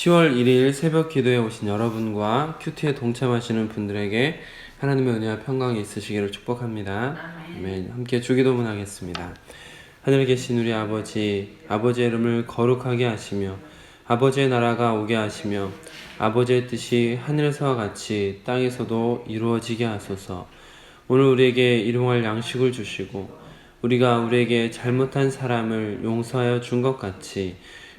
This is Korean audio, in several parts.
10월 1일 새벽 기도에 오신 여러분과 큐티에 동참하시는 분들에게 하나님의 은혜와 평강이 있으시기를 축복합니다. 아멘. 함께 주기도문 하겠습니다. 하늘에 계신 우리 아버지, 아버지의 이름을 거룩하게 하시며 아버지의 나라가 오게 하시며 아버지의 뜻이 하늘에서와 같이 땅에서도 이루어지게 하소서. 오늘 우리에게 일용할 양식을 주시고 우리가 우리에게 잘못한 사람을 용서하여 준 것 같이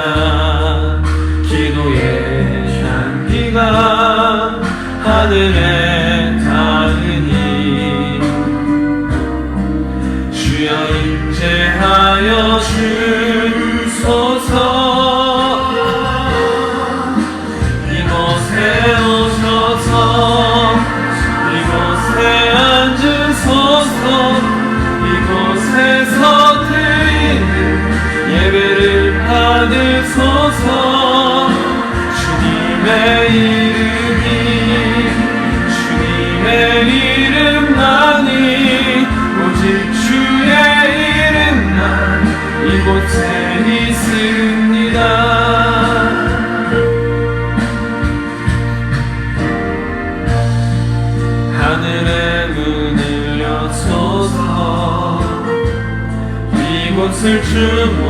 니 이름이 주님의 이름만이 오직 주의 이름만 이곳에 있습니다 하늘의 문을 여소서. 이곳을 주목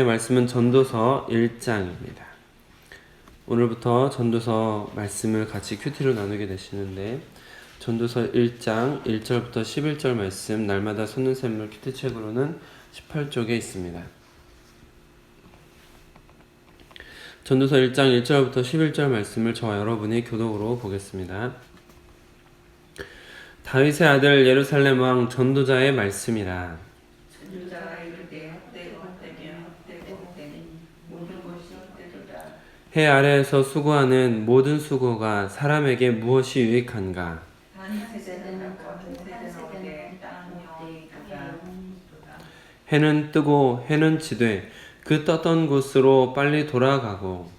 하나님의 말씀은 전도서 1장입니다. 오늘부터 전도서 말씀을 같이 큐티로 나누게 되시는데 전도서 1장 1절부터 11절 말씀 날마다 솟는 샘물 큐티 책으로는 18쪽에 있습니다. 전도서 1장 1절부터 11절 말씀을 저와 여러분이 교독으로 보겠습니다. 다윗의 아들 예루살렘 왕 전도자의 말씀이라. 전도자가 이르되 헛되고 헛되며 헛되고 헛되니 모든 것이 헛되도다. 해 아래에서 수고하는 모든 수고가 사람에게 무엇이 유익한가? 해는 뜨고 해는 지되 그 떴던 곳으로 빨리 돌아가고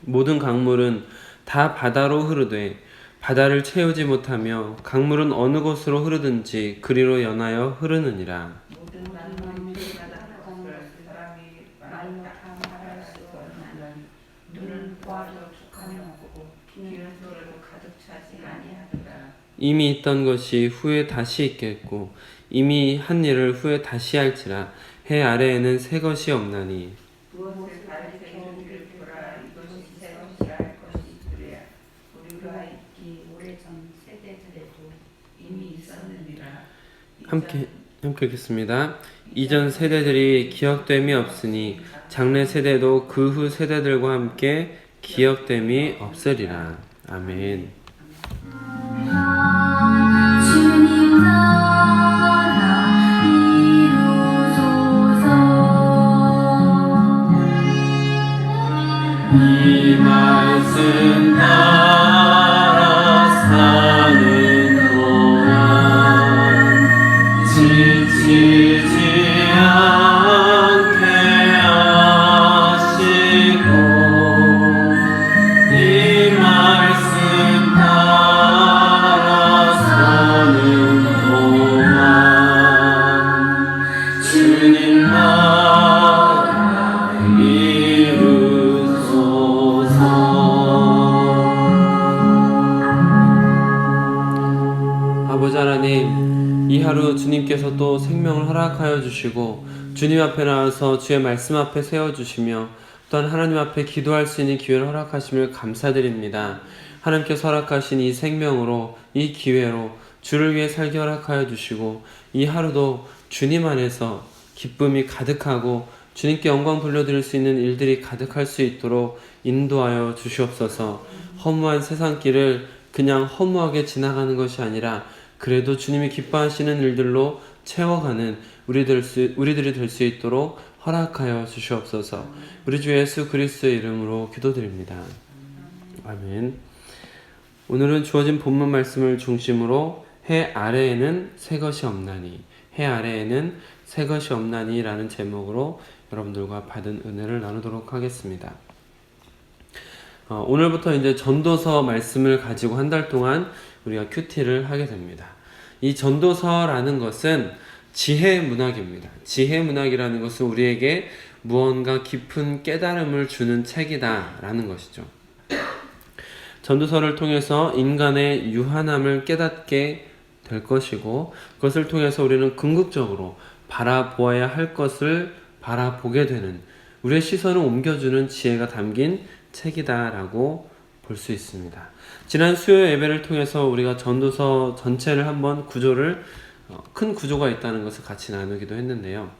모든 강물은 다 바다로 흐르되 바다를 채우지 못하며 강물은 어느 곳으로 흐르든지 그리로 연하여 흐르느니라. 이미 있던 것이 후에 다시 있겠고 이미 한 일을 후에 다시 할지라 해 아래에는 새 것이 없나니 무엇을 가르쳐 이르기를 보라 이것이 새 것이라 할 것이 그래야 우리가 있기 오래전 세대들에도 이미 있었느니라 함께 함께 읽겠습니다. 이전 세대들이 기억됨이 없으니 장래 세대도 그 후 세대들과 함께 기억됨이 없으리라. 아멘. 주시고 주님 앞에 나와서 주의 말씀 앞에 세워 주시며 또한 하나님 앞에 기도할 수 있는 기회를 허락하심을 감사드립니다. 하나님께서 허락하신 이 생명으로 이 기회로 주를 위해 살게 허락하여 주시고 이 하루도 주님 안에서 기쁨이 가득하고 주님께 영광 돌려드릴 수 있는 일들이 가득할 수 있도록 인도하여 주시옵소서. 허무한 세상 길을 그냥 허무하게 지나가는 것이 아니라 그래도 주님이 기뻐하시는 일들로 채워가는 우리들 수, 우리들이 될 수 있도록 허락하여 주시옵소서. 우리 주 예수 그리스도의 이름으로 기도드립니다. 아멘. 오늘은 주어진 본문 말씀을 중심으로 해 아래에는 새 것이 없나니 해 아래에는 새 것이 없나니라는 제목으로 여러분들과 받은 은혜를 나누도록 하겠습니다. 어, 오늘부터 이제 전도서 말씀을 가지고 한 달 동안 우리가 큐티를 하게 됩니다. 이 전도서라는 것은 지혜 문학입니다. 지혜 문학이라는 것은 우리에게 무언가 깊은 깨달음을 주는 책이다라는 것이죠. 전도서를 통해서 인간의 유한함을 깨닫게 될 것이고 그것을 통해서 우리는 궁극적으로 바라보아야 할 것을 바라보게 되는 우리의 시선을 옮겨주는 지혜가 담긴 책이다라고 볼 수 있습니다. 지난 수요 예배를 통해서 우리가 전도서 전체를 한번 구조를 어, 큰 구조가 있다는 것을 같이 나누기도 했는데요.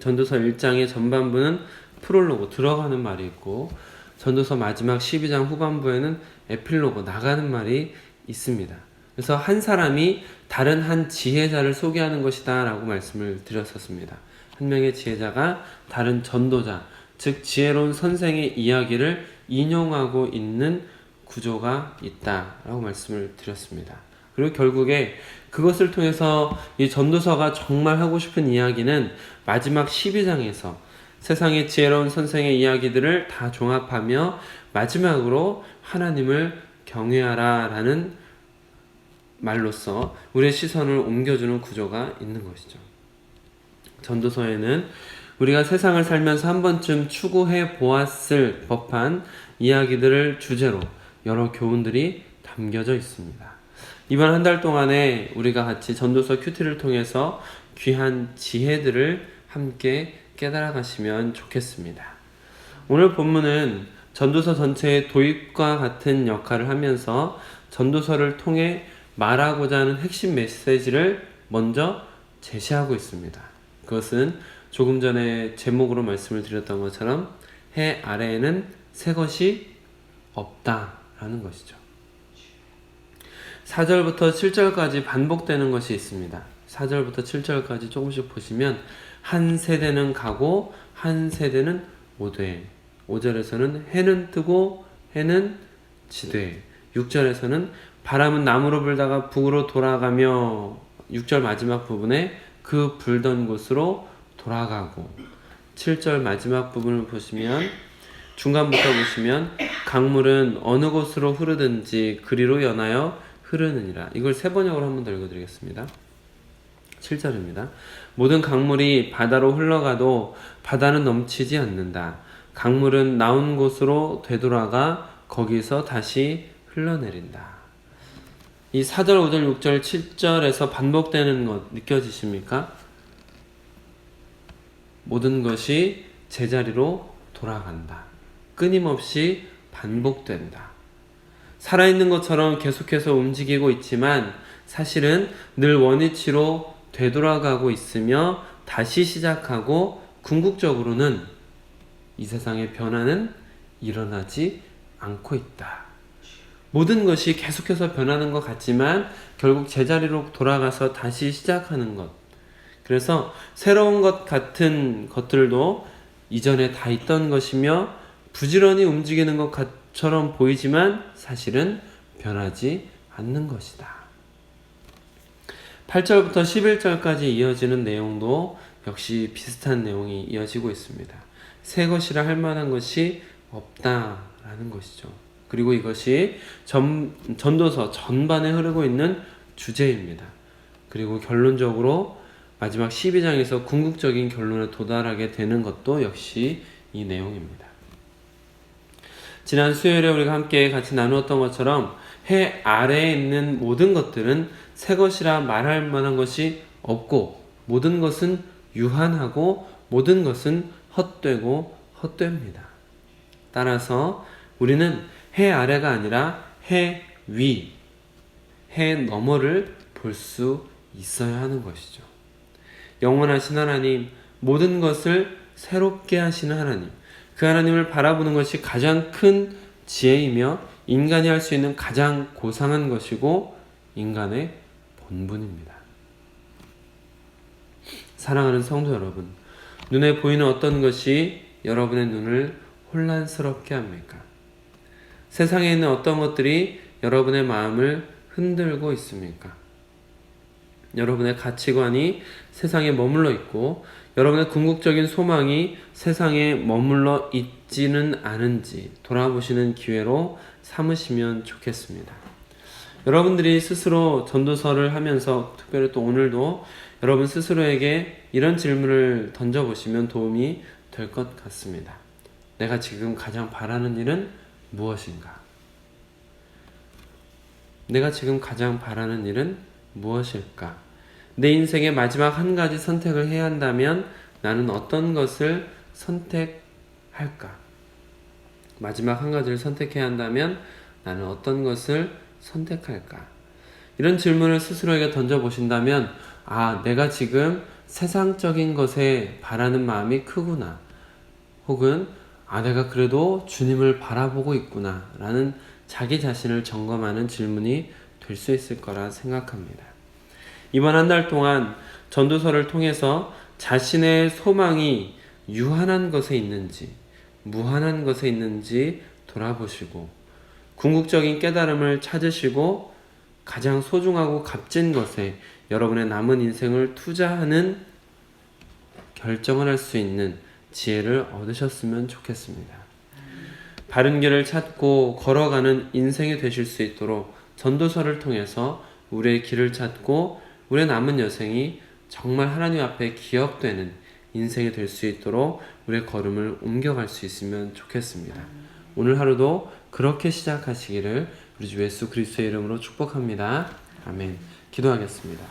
전도서 1장의 전반부는 프롤로그 들어가는 말이 있고 전도서 마지막 12장 후반부에는 에필로그 나가는 말이 있습니다. 그래서 한 사람이 다른 한 지혜자를 소개하는 것이다 라고 말씀을 드렸었습니다. 한 명의 지혜자가 다른 전도자, 즉 지혜로운 선생의 이야기를 인용하고 있는 구조가 있다 라고 말씀을 드렸습니다. 그리고 결국에 그것을 통해서 이 전도서가 정말 하고 싶은 이야기는 마지막 12장에서 세상의 지혜로운 선생의 이야기들을 다 종합하며 마지막으로 하나님을 경외하라 라는 말로써 우리의 시선을 옮겨주는 구조가 있는 것이죠. 전도서에는 우리가 세상을 살면서 한 번쯤 추구해 보았을 법한 이야기들을 주제로 여러 교훈들이 담겨져 있습니다. 이번 한 달 동안에 우리가 같이 전도서 큐티를 통해서 귀한 지혜들을 함께 깨달아 가시면 좋겠습니다. 오늘 본문은 전도서 전체의 도입과 같은 역할을 하면서 전도서를 통해 말하고자 하는 핵심 메시지를 먼저 제시하고 있습니다. 그것은 조금 전에 제목으로 말씀을 드렸던 것처럼 해 아래에는 새 것이 없다라는 것이죠. 4절부터 7절까지 반복되는 것이 있습니다. 4절부터 7절까지 조금씩 보시면 한 세대는 가고 한 세대는 오되 5절에서는 해는 뜨고 해는 지되 6절에서는 바람은 남으로 불다가 북으로 돌아가며 6절 마지막 부분에 그 불던 곳으로 돌아가고 7절 마지막 부분을 보시면 중간부터 보시면 강물은 어느 곳으로 흐르든지 그리로 연하여 흐르느니라. 이걸 세 번역으로 한 번 더 읽어드리겠습니다. 7절입니다. 모든 강물이 바다로 흘러가도 바다는 넘치지 않는다. 강물은 나온 곳으로 되돌아가 거기서 다시 흘러내린다. 이 4절, 5절, 6절, 7절에서 반복되는 것 느껴지십니까? 모든 것이 제자리로 돌아간다. 끊임없이 반복된다. 살아있는 것처럼 계속해서 움직이고 있지만 사실은 늘 원위치로 되돌아가고 있으며 다시 시작하고 궁극적으로는 이 세상의 변화는 일어나지 않고 있다. 모든 것이 계속해서 변하는 것 같지만 결국 제자리로 돌아가서 다시 시작하는 것. 그래서 새로운 것 같은 것들도 이전에 다 있던 것이며 부지런히 움직이는 것처럼 보이지만 사실은 변하지 않는 것이다. 8절부터 11절까지 이어지는 내용도 역시 비슷한 내용이 이어지고 있습니다. 새 것이라 할 만한 것이 없다라는 것이죠. 그리고 이것이 전, 전도서 전반에 흐르고 있는 주제입니다. 그리고 결론적으로 마지막 12장에서 궁극적인 결론에 도달하게 되는 것도 역시 이 내용입니다. 지난 수요일에 우리가 함께 같이 나누었던 것처럼 해 아래에 있는 모든 것들은 새 것이라 말할 만한 것이 없고 모든 것은 유한하고 모든 것은 헛되고 헛됩니다. 따라서 우리는 해 아래가 아니라 해 위, 해 너머를 볼 수 있어야 하는 것이죠. 영원하신 하나님, 모든 것을 새롭게 하시는 하나님, 그 하나님을 바라보는 것이 가장 큰 지혜이며 인간이 할 수 있는 가장 고상한 것이고 인간의 본분입니다. 사랑하는 성도 여러분, 눈에 보이는 어떤 것이 여러분의 눈을 혼란스럽게 합니까? 세상에 있는 어떤 것들이 여러분의 마음을 흔들고 있습니까? 여러분의 가치관이 세상에 머물러 있고 여러분의 궁극적인 소망이 세상에 머물러 있지는 않은지 돌아보시는 기회로 삼으시면 좋겠습니다. 여러분들이 스스로 전도서를 하면서 특별히 또 오늘도 여러분 스스로에게 이런 질문을 던져보시면 도움이 될 것 같습니다. 내가 지금 가장 바라는 일은 무엇인가? 내가 지금 가장 바라는 일은 무엇일까? 내 인생의 마지막 한 가지 선택을 해야 한다면 나는 어떤 것을 선택할까? 마지막 한 가지를 선택해야 한다면 나는 어떤 것을 선택할까? 이런 질문을 스스로에게 던져보신다면, 아, 내가 지금 세상적인 것에 바라는 마음이 크구나. 혹은, 아, 내가 그래도 주님을 바라보고 있구나. 라는 자기 자신을 점검하는 질문이 될 수 있을 거라 생각합니다. 이번 한 달 동안 전도서를 통해서 자신의 소망이 유한한 것에 있는지, 무한한 것에 있는지 돌아보시고, 궁극적인 깨달음을 찾으시고, 가장 소중하고 값진 것에 여러분의 남은 인생을 투자하는 결정을 할 수 있는 지혜를 얻으셨으면 좋겠습니다. 바른 길을 찾고 걸어가는 인생이 되실 수 있도록 전도서를 통해서 우리의 길을 찾고 우리의 남은 여생이 정말 하나님 앞에 기억되는 인생이 될 수 있도록 우리의 걸음을 옮겨갈 수 있으면 좋겠습니다. 오늘 하루도 그렇게 시작하시기를 우리 주 예수 그리스도의 이름으로 축복합니다. 아멘. 기도하겠습니다.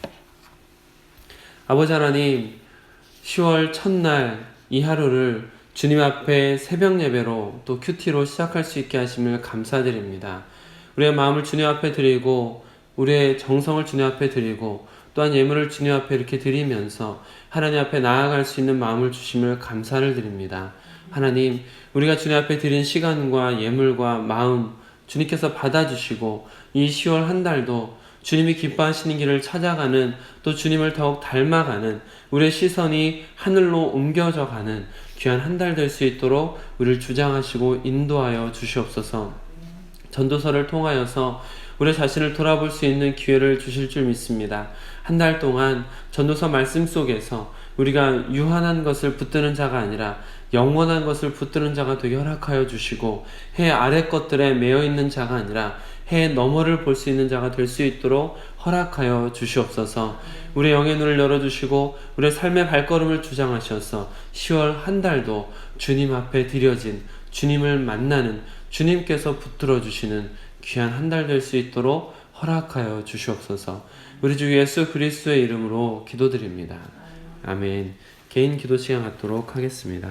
아버지 하나님, 10월 첫날 이 하루를 주님 앞에 새벽 예배로 또 큐티로 시작할 수 있게 하심을 감사드립니다. 우리의 마음을 주님 앞에 드리고 우리의 정성을 주님 앞에 드리고 또한 예물을 주님 앞에 이렇게 드리면서 하나님 앞에 나아갈 수 있는 마음을 주심을 감사를 드립니다. 하나님, 우리가 주님 앞에 드린 시간과 예물과 마음 주님께서 받아주시고 이 10월 한 달도 주님이 기뻐하시는 길을 찾아가는 또 주님을 더욱 닮아가는 우리의 시선이 하늘로 옮겨져 가는 귀한 한 달 될 수 있도록 우리를 주장하시고 인도하여 주시옵소서. 전도서를 통하여서 우리 자신을 돌아볼 수 있는 기회를 주실 줄 믿습니다. 한 달 동안 전도서 말씀 속에서 우리가 유한한 것을 붙드는 자가 아니라 영원한 것을 붙드는 자가 되게 허락하여 주시고 해 아래 것들에 매여 있는 자가 아니라 해 너머를 볼 수 있는 자가 될 수 있도록 허락하여 주시옵소서. 우리의 영의 눈을 열어주시고 우리의 삶의 발걸음을 주장하셔서 10월 한 달도 주님 앞에 드려진 주님을 만나는 주님께서 붙들어 주시는 귀한 한 달 될 수 있도록 허락하여 주시옵소서. 우리 주 예수 그리스도의 이름으로 기도드립니다. 아멘. 개인 기도 시간 갖도록 하겠습니다.